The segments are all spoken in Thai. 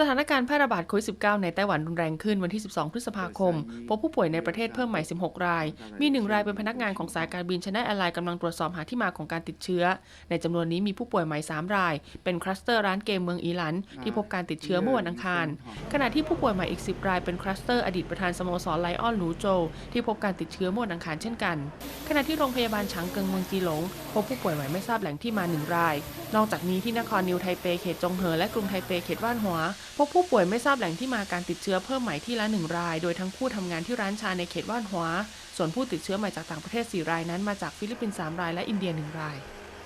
สถานการณ์แพร่ระบาดโควิด -19 ในไต้หวันรุนแรงขึ้นวันที่ 12 พฤษภาคม พบผู้ป่วยในประเทศเพิ่มใหม่ 16 ราย มี 1 รายเป็นพนักงานของสายการบินชนะแอร์ไลน์กำลังตรวจสอบหาที่มาของการติดเชื้อ ในจำนวนนี้มีผู้ป่วยใหม่ 3 ราย เป็นคลัสเตอร์ร้านเกมเมืองอีหลัน ที่พบการติดเชื้อเมื่อวันอังคาร ขณะที่ผู้ป่วยใหม่อีก 10 รายเป็นคลัสเตอร์อดีตประธานสโมสรไลออนหลูโจ ที่พบการติดเชื้อเมื่อวันอังคารเช่นกัน ขณะที่โรงพยาบาลฉางเกิงเมืองจีหลงพบผู้ป่วยใหม่ไม่ทราบแหล่งที่มาหนึ่งราย นอกจากนี้ที่นครนิวไทเปเขตจงเหอและกรุงไทเปเขตว่านหัว พบผู้ป่วยไม่ทราบแหล่งที่มาการติดเชื้อเพิ่มใหม่ที่ละหนึ่งราย โดยทั้งคู่ทำงานที่ร้านชาในเขตว่านหัว ส่วนผู้ติดเชื้อใหม่จากต่างประเทศ 4 รายนั้นมาจากฟิลิปปินส์3รายและอินเดีย 1 ราย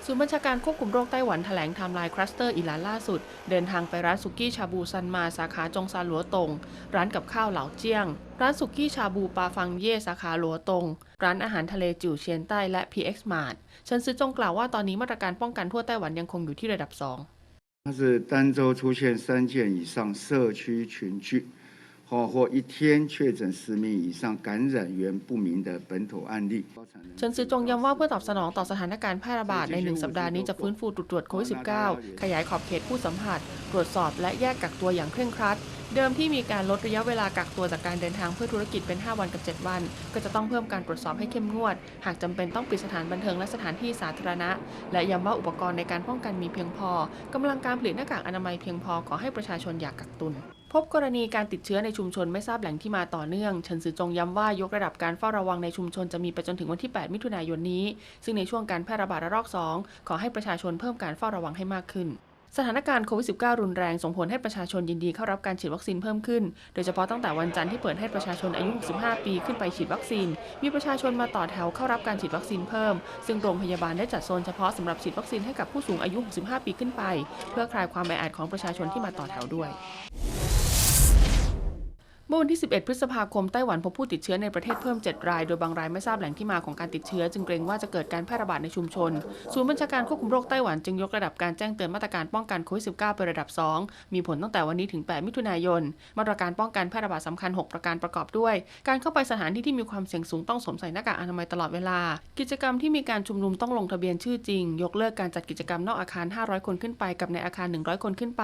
ศูนย์บัญชาการควบคุมโรคไต้หวันแถลงไทม์ไลน์คลัสเตอร์อีหลานล่าสุด เดินทางไปร้านสุกี้ชาบูซันมาสาขาจงซานหลัวตง ร้านกับข้าวเหลาเจี้ยง ร้านสุกี้ชาบูปาฟังเย่สาขาหลัวตง ร้านอาหารทะเลจิ๋วเชียนใต้และ PX Mart เฉินซื้อจงกล่าวว่าตอนนี้มาตรการป้องกันทั่วไต้หวันยังคงอยู่ที่ระดับ 2它是单周出现三件以上社区群聚，或或一天确诊十名以上感染源不明的本土案例。 เฉินซือจงย้ำว่าเพื่อตอบสนองต่อสถานการณ์แพร่ระบาดในหนึ่งสัปดาห์นี้จะฟื้นฟูตรวจตรวจโควิด -19 ขยายขอบเขตผู้สัมผัส ตรวจสอบและแยกกักตัวอย่างเคร่งครัด เดิมที่มีการลดระยะเวลากักตัวจากการเดินทางเพื่อธุรกิจเป็น 5 วันกับ 7 วัน ก็จะต้องเพิ่มการตรวจสอบให้เข้มงวด หากจำเป็นต้องปิดสถานบันเทิงและสถานที่สาธารณะ และย้ำว่าอุปกรณ์ในการป้องกันมีเพียงพอกำลังการผลิตหน้ากากอนามัยเพียงพอขอให้ประชาชนอย่ากกักตุน พบกรณีการติดเชื้อในชุมชนไม่ทราบแหล่งที่มาต่อเนื่องเฉินซือจงย้ำว่ายกระดับการเฝ้าระวังในชุมชนจะมีไปจนถึงวันที่ 8 มิถุนายนนี้ ซึ่งในช่วงการแพร่ระบาดระลอก 2 ขอให้ประชาชนเพิ่มการเฝ้าระวังให้มากขึ้นสถานการณ์โควิด -19 รุนแรงส่งผลให้ประชาชนยินดีเข้ารับการฉีดวัคซีนเพิ่มขึ้น โดยเฉพาะตั้งแต่วันจันทร์ที่เปิดให้ประชาชนอายุ 65 ปีขึ้นไปฉีดวัคซีน มีประชาชนมาต่อแถวเข้ารับการฉีดวัคซีนเพิ่ม ซึ่งโรงพยาบาลได้จัดโซนเฉพาะสำหรับฉีดวัคซีนให้กับผู้สูงอายุ 65 ปีขึ้นไป เพื่อคลายความแออัดของประชาชนที่มาต่อแถวด้วย มื่อวันที่ 11 พฤษภาคมไต้หวันพบผู้ติดเชื้อในประเทศเพิ่ม 7 ราย โดยบางรายไม่ทราบแหล่งที่มาของการติดเชื้อ จึงเกรงว่าจะเกิดการแพร่ระบาดในชุมชน ศูนย์บัญชาการควบคุมโรคไต้หวันจึงยกระดับการแจ้งเตือนมาตรการป้องกันโควิด -19 เป็นระดับ 2 มีผลตั้งแต่วันนี้ถึง 8 มิถุนายน มาตรการป้องกันแพร่ระบาดสำคัญ 6 ประการประกอบด้วย การเข้าไปสถานที่ที่มีความเสี่ยงสูงต้องสวมใส่หน้ากากอนามัยตลอดเวลา กิจกรรมที่มีการชุมนุมต้องลงทะเบียนชื่อจริง ยกเลิกการจัดกิจกรรมนอกอาคาร 500 คนขึ้นไป กับในอาคาร 100 คนขึ้นไป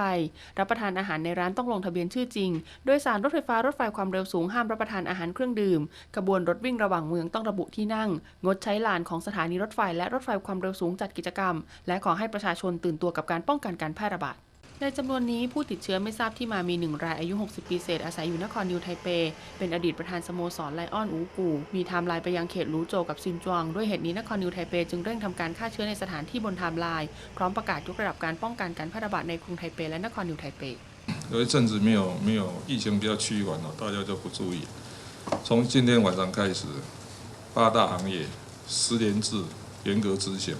รับประทานอาหารในร้านต้องลงทะเบียนชื่อจริง โดยสารรถไฟฟ้ารถไฟความเร็วสูงห้ามรับประทานอาหารเครื่องดื่ม ขบวนรถวิ่งระหว่างเมืองต้องระบุที่นั่ง งดใช้ลานของสถานีรถไฟและรถไฟความเร็วสูงจัดกิจกรรม และขอให้ประชาชนตื่นตัวกับการป้องกันการแพร่ระบาดในจำนวนนี้ผู้ติดเชื้อไม่ทราบที่มามีหนึ่งรายอายุ 60 ปีเศษอาศัยอยู่นครนิวไทเป เป็นอดีตประธานสโมสรไลออนอูกู มีไทม์ไลน์ไปยังเขตลูโจวกับซินจวง ด้วยเหตุนี้นครนิวไทเปจึงเร่งทำการฆ่าเชื้อในสถานที่บนไทม์ไลน์ พร้อมประกาศยกระดับการป้องกันการแพร่ระบาดในกรุงไทเปและนครนิวไทเป 有一阵子没有没有疫情比较趋缓了，大家就不注意。从今天晚上开始，八大行业十连制严格执行。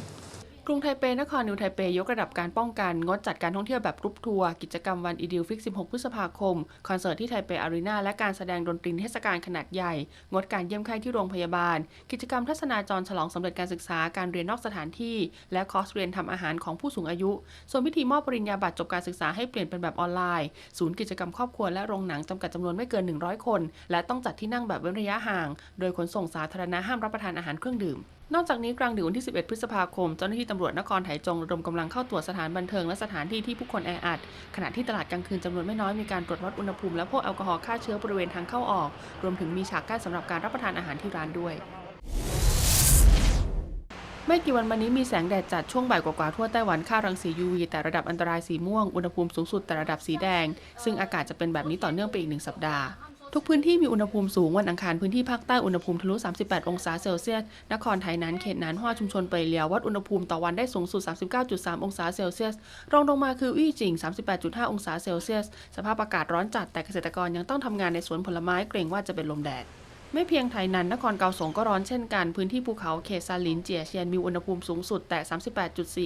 กรุงไทเป นครนิวไทเป ยกระดับการป้องกัน งดจัดการท่องเที่ยวแบบกรุ๊ปทัวร์ กิจกรรมวันอีดิลฟิก 16 พฤษภาคม คอนเสิร์ตที่ไทเปอารีนาและการแสดงดนตรีเทศกาลขนาดใหญ่ งดการเยี่ยมไข้ที่โรงพยาบาล กิจกรรมทัศนาจรฉลองสำเร็จการศึกษา การเรียนนอกสถานที่ และคอร์สเรียนทำอาหารของผู้สูงอายุ ส่วนพิธีมอบปริญญาบัตรจบการศึกษาให้เปลี่ยนเป็นแบบออนไลน์ ศูนย์กิจกรรมครอบครัวและโรงหนังจำกัดจำนวนไม่เกิน 100 คน และต้องจัดที่นั่งแบบเว้นระยะห่าง โดยขนส่งสาธารณะห้ามรับประทานอาหารเครื่องดื่ม นอกจากนี้กลางดึกวันที่ 11 พฤษภาคม เจ้าหน้าที่ตำำรวจนครไถจงระดมกำลังเข้าตรวจสถานบันเทิงและสถานที่ที่ผู้คนแออัด ขณะที่ตลาดกลางคืนจำนวนไม่น้อยมีการตรวจวัดอุณหภูมิและพวกแอลกอฮอล์ฆ่าเชื้อบริเวณทางเข้าออก รวมถึงมีฉากกั้นสำหรับการรับประทานอาหารที่ร้านด้วยไม่กี่วันมานี้มีแสงแดดจัดช่วงบ่ายกว่าๆทั่วไต้หวันค่ารังสี UV แต่ระดับอันตรายสีม่วง อุณหภูมิสูงสุดแต่ระดับสีแดง ซึ่งอากาศจะเป็นแบบนี้ต่อเนื่องไปอีกหนึ่งสัปดาห์ ทุกพื้นที่มีอุณหภูมิสูงวันอังคารพื้นที่ภาคใต้อุณหภูมิทะลุ 38 องศาเซลเซียส นครไทยนั้นเขตนานฮวาชุมชนเปยเลียววัดอุณหภูมิต่อวันได้สูงสุด 39.3 องศาเซลเซียส รองลงมาคืออี้จิง 38.5 องศาเซลเซียส สภาพอากาศร้อนจัดแต่เกษตรกรยังต้องทำงานในสวนผลไม้เกรงว่าจะเป็นลมแดดไม่เพียงไทยนั้นนครเกาสงก็ร้อนเช่นกัน พื้นที่ภูเขาเขตซาลินเจียเชียนมีอุณหภูมิสูงสุดแต่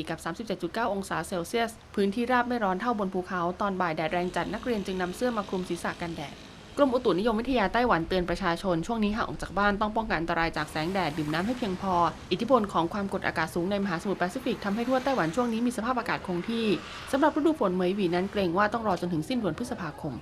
38.4 กับ 37.9 องศาเซลเซียส พื้นที่ราบไม่ร้อนเท่าบนภูเขา ตอนบ่ายแดดแรงจัดนักเรียนจึงนำเสื้อมาคลุมศีรษะกันแดด กรมอุตุนิยมวิทยาไต้หวันเตือนประชาชน ช่วงนี้หากออกจากบ้านต้องป้องกันอันตรายจากแสงแดด ดื่มน้ำให้เพียงพอ อิทธิพลของความกดอากาศสูงในมหาสมุทรแปซิฟิกทำให้ทั่วไต้หวันช่วงนี้มีสภาพอากาศคงที่สำหรับฤดูฝนเหมยหวีนั้นเกรงว่าต้องรอจนถึงสิ้นเดือนพฤษภาคม